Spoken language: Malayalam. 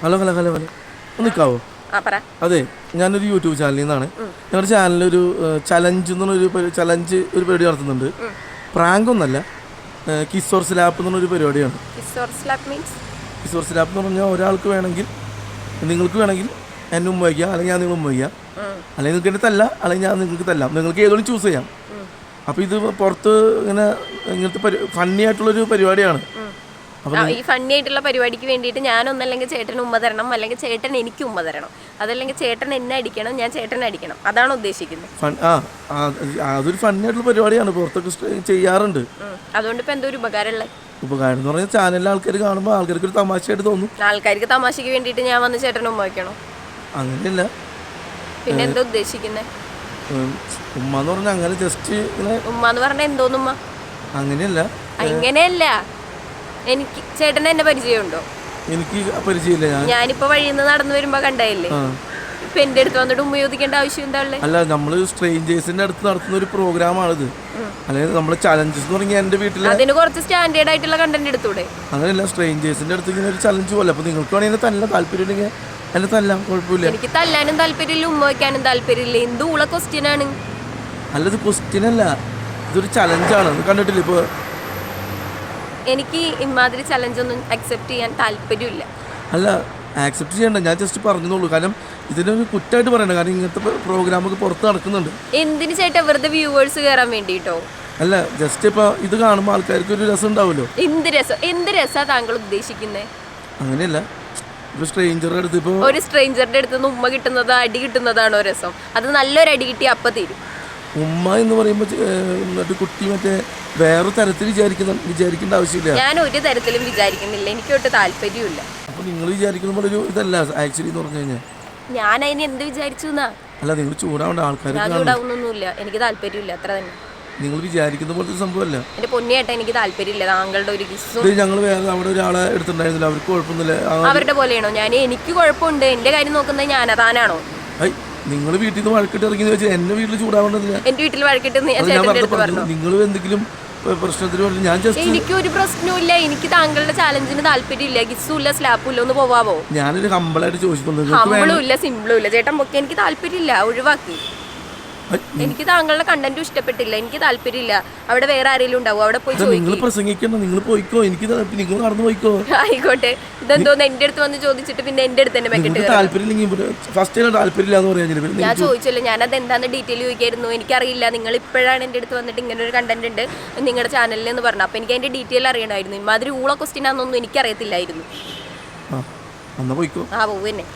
Hello hello hello hello. നിൽക്കാവോ? അതെ ഞാനൊരു യൂട്യൂബ് ചാനലിൽ നിന്നാണ്. ഞങ്ങളുടെ ചാനലിൽ ഒരു ചലഞ്ച് എന്നുള്ളൊരു ചലഞ്ച് ഒരു പരിപാടി നടത്തുന്നുണ്ട്. പ്രാങ്ക് ഒന്നല്ല കിസോർ സ്ലാപ്പ് എന്നുള്ളൊരു പരിപാടിയാണ്. കിസോർ സ്ലാപ്പ് മീൻസ് കിസോർ സ്ലാപ്പ് എന്ന് പറഞ്ഞാൽ ഒരാൾക്ക് വേണമെങ്കിൽ നിങ്ങൾക്ക് വേണമെങ്കിൽ എന്നെ ഉമ്മ വയ്ക്കുക അല്ലെങ്കിൽ ഞാൻ നിങ്ങൾ ഉമ്മ വയ്ക്കാം. അല്ലെങ്കിൽ നിങ്ങൾക്ക് എന്നെ തല്ല അല്ലെങ്കിൽ ഞാൻ നിങ്ങൾക്ക് തല്ലാം. നിങ്ങൾക്ക് ഏതോലും ചൂസ് ചെയ്യാം. അപ്പോൾ ഇത് പുറത്ത് ഇങ്ങനെ ഇങ്ങനത്തെ ഫണ്ണി ആയിട്ടുള്ളൊരു പരിപാടിയാണ്. ഈ ഫണ്ണി ആയിട്ടുള്ള പരിപാടിക്ക് വേണ്ടിയിട്ട് ഞാൻ ഒന്നല്ലെങ്കിൽ ചേട്ടൻ ഉമ്മ തരണം അല്ലെങ്കിൽ ചേട്ടൻ എനിക്ക് ഉമ്മ തരണം. അതല്ലെങ്കിൽ ചേട്ടൻ എന്നെ അടിക്കണം ഞാൻ ചേട്ടനെ അടിക്കണം. അതാണ് ഉദ്ദേശിക്കുന്നത്. അതൊരു ഫണ്ണി ആയിട്ടുള്ള പരിപാടിയാണ്. പുറത്തൊക്കെ ചെയ്യാറുണ്ട്. അതുകൊണ്ട് ഇപ്പൊ എന്തോ ഒരു ഉപകാരമുള്ളത്. ഉപകാരം എന്ന് പറഞ്ഞാൽ ചാനലിലെ ആൾക്കാർ കാണുമ്പോൾ ആൾക്കാർക്ക് ഒരു തമാശയായിട്ട് തോന്നും. ആൾക്കാർക്ക് തമാശക്ക് വേണ്ടിയിട്ട് ഞാൻ വന്ന് ചേട്ടൻ ഉമ്മ വയ്ക്കണോ? അങ്ങനെയല്ല. പിന്നെ എന്താ ഉദ്ദേശിക്കുന്നത് ഉമ്മ എന്ന് പറഞ്ഞാൽ അങ്ങനെ ജസ്റ്റ് ഇങ്ങനെ ഉമ്മ എന്ന് പറഞ്ഞാൽ എന്തോന്നുമ്മ അങ്ങനെയല്ല. അങ്ങനെയല്ല എനിക്ക് ചേട്ടന് എന്നെ പരിചയമുണ്ടോ? എനിക്ക് പരിചയമില്ല ഞാൻ. ഞാനിപ്പോ വഴിയിൽ നിന്ന് നടന്നു വരുമ്പോ കണ്ടായില്ലേ? ഇപ്പൊ എന്റെ അടുത്ത് വന്നിട്ട് ഉമ്മ ചോദിക്കേണ്ട ആവശ്യം എന്താ ഉള്ളത് അല്ല നമ്മൾ സ്ട്രേഞ്ചേഴ്സിന്റെ അടുത്ത് നടത്തുന്ന ഒരു പ്രോഗ്രാമാണിത് അല്ലെങ്കിൽ നമ്മളെ ചലഞ്ചസ് എന്ന് പറഞ്ഞാൽ എന്റെ വീട്ടിലെ അതിന് കുറച്ച് സ്റ്റാൻഡേർഡ് ആയിട്ടുള്ള കണ്ടന്റ് എടുത്തൂടെ? അങ്ങനെയല്ല സ്ട്രേഞ്ചേഴ്സിന്റെ അടുത്ത് ഇങ്ങനെ ഒരു ചലഞ്ച് പോലെ. അപ്പോൾ നിങ്ങൾക്ക് വേണമെങ്കിൽ തല്ല. താല്പര്യം ഉണ്ടെങ്കിൽ എന്നെ തല്ലാം. കുഴപ്പമില്ല. എനിക്ക് തല്ലാനും താല്പര്യമില്ല ഉമ്മ വയ്ക്കാനും താല്പര്യമില്ല. എന്ത് ക്വസ്റ്റ്യൻ ആണ്? അല്ല ഇത് ക്വസ്റ്റ്യൻ അല്ല. ഇതൊരു ചലഞ്ചാണ് കണ്ടിട്ടില്ല? ഇപ്പോൾ എനിക്ക് ഇമാതിരി ചലഞ്ച് ഒന്നും അക്സെപ്റ്റ് ചെയ്യാൻ താല്പര്യമില്ല. അല്ല ആക്സെപ്റ്റ് ചെയ്യണ്ട. ഞാൻ ജസ്റ്റ് പറഞ്ഞതുള്ളൂ കാരണം ഇതിനൊരു കുറ്റമായിട്ട് പറയണ്ട. കാരണം ഇങ്ങനത്തെ പ്രോഗ്രാമൊക്കെ പുറത്ത് നടക്കുന്നുണ്ട്. എന്തിനു ചേട്ടാ വെറുതെ വ്യൂവേഴ്സ് കയറാൻ വേണ്ടിയിട്ടോ അല്ല ജസ്റ്റ് ഇപ്പോ ഇത് കാണുമ്പോൾ ആൾക്കാർക്ക് ഒരു രസം ഉണ്ടാവുമല്ലോ? എന്ത് രസം? എന്ത് രസാ താങ്കൾ ഉദ്ദേശിക്കുന്നത് അങ്ങനെയല്ല. ഒരു സ്ട്രേഞ്ചറുടെ അടുത്ത് ഒരു സ്ട്രേഞ്ചറുടെ അടുത്ത് നിന്ന് ഉമ്മ കിട്ടുന്നതോ അടി കിട്ടുന്നതാണോ രസം? അത് നല്ലൊരു അടി കിട്ടി അപ്പൊ തീരും. ഉമ്മ എന്ന് പറയുമ്പോൾ കുട്ടി മറ്റേ വേറെ തരത്തിൽ വിചാരിക്കുന്ന വിചാരിക്കേണ്ട ആവശ്യമില്ല. ഞാൻ ഒരു തരത്തിലും വിചാരിക്കുന്നില്ല. എനിക്ക് ഒട്ട് താല്പര്യമില്ല അപ്പൊ നിങ്ങൾ വിചാരിക്കുന്ന പോലെ ഒരു ഇതല്ല ആക്ച്വലി എന്ന് പറഞ്ഞു കഴിഞ്ഞാൽ ഞാൻ അതിന് എന്ത് വിചാരിച്ചു അല്ല നിങ്ങൾ ചൂടാവേണ്ട ആൾക്കാർ ചൂടാവുന്നൊന്നുമില്ല. എനിക്ക് താല്പര്യമില്ല അത്ര തന്നെ. നിങ്ങൾ വിചാരിക്കുന്ന പോലത്തെ സംഭവമല്ല. എന്റെ പൊന്നിയേട്ട എനിക്ക് താല്പര്യമില്ല. താങ്കളുടെ ഒരു ഇത് ഞങ്ങൾ വേറെ അവിടെ ഒരാളെ എടുത്തിട്ടുണ്ടായിരുന്നില്ല. അവർക്ക് കുഴപ്പമൊന്നുമില്ല. അവരുടെ പോലെയാണോ? ഞാൻ എനിക്ക് കുഴപ്പമുണ്ട്. എന്റെ കാര്യം നോക്കുന്നത് ഞാൻ താനാണോ ഐ നിങ്ങൾ വീട്ടിൽ നിന്ന് വഴക്കിട്ട് ഇറങ്ങി വെച്ചാൽ എന്റെ വീട്ടിൽ ചൂടാവേണ്ടതില്ല എന്റെ വീട്ടിൽ വഴക്കിട്ട് നിങ്ങൾ എന്തെങ്കിലും പ്രശ്നത്തിന് വേണ്ടി ഞാൻ ജസ്റ്റ് എനിക്ക് ഒരു പ്രശ്നവും എനിക്ക് താങ്കളുടെ ചാലഞ്ചിന് താല്പര്യമില്ല. കിസ്സും ഇല്ല സ്ലാപ്പും ഇല്ല ഒന്ന് പോവാവോ? ഞാനൊരു ഹമ്പിളായിട്ട് ചോദിച്ചിട്ടുണ്ട് ഹമ്പിളും ഇല്ല സിമ്പിളും ഇല്ല. ചേട്ടൻ പൊക്കെ എനിക്ക് താല്പര്യമില്ല. ഒഴിവാക്കി. എനിക്ക് താങ്കളുടെ കണ്ടന്റ് ഇഷ്ടപ്പെട്ടില്ല. എനിക്ക് താല്പര്യമില്ല. അവിടെ വേറെ ആരെങ്കിലും ഉണ്ടാവും? അവിടെ പോയി നിങ്ങൾ ചോദിക്കും. പ്രസംഗിക്കണ്ട നിങ്ങൾ പോയിക്കോ. എനിക്ക് നിങ്ങൾ നടന്നു പോയിക്കോ. ആയിക്കോട്ടെ. ഇതെന്തോന്ന് എന്റെ അടുത്ത് വന്ന് ചോദിച്ചിട്ട് പിന്നെ എന്റെ അടുത്ത് തന്നെ മെക്കിട്ട് നിങ്ങൾക്ക് താല്പര്യമില്ലെങ്കിൽ ഫസ്റ്റ് ടൈം താല്പര്യമില്ല എന്ന് പറയാൻ ഞാൻ ചോദിച്ചല്ലോ ഞാനത് എന്താന്ന് ഡീറ്റെയിൽ ചോദിക്കായിരുന്നു. എനിക്കറിയില്ല. നിങ്ങൾ ഇപ്പോഴാണ് എന്റെ അടുത്ത് വന്നിട്ട് ഇങ്ങനെ ഒരു കണ്ടന്റ് ഉണ്ട് നിങ്ങളുടെ ചാനലിൽ എന്ന് പറഞ്ഞു അപ്പോൾ എനിക്ക് അതിന്റെ ഡീറ്റെയിൽ അറിയണമായിരുന്നു. ഇമാതിരി ഊള ക്വസ്റ്റ്യൻ ആണെന്നൊന്നും എനിക്കറിയത്തില്ലായിരുന്നു. ആ എന്നാ പോയിക്കോ. ആ പോവന്നെ